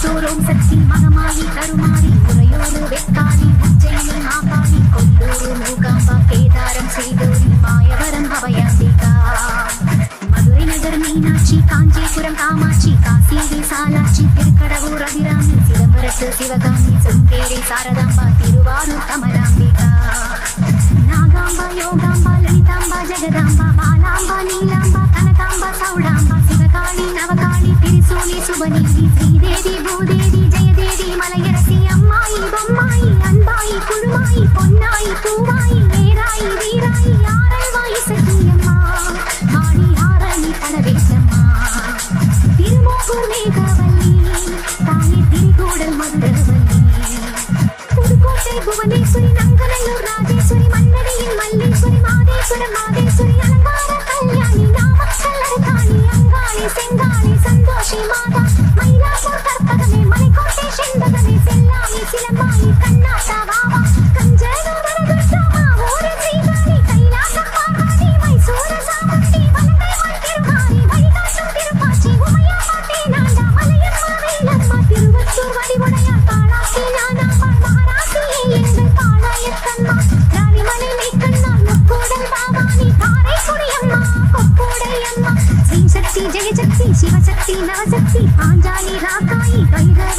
சோரோம் சக்தி. மகமாரி கருமாரி உரையோடு வெற்றி சிவகாமி செம்பேரி சாரதாம்பா திருவாரூர் கமலாம்பிகா நாகாம்பா யோகாம்பா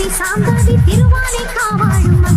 சாந்தாதி திருவானை காவாழும்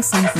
Licensing.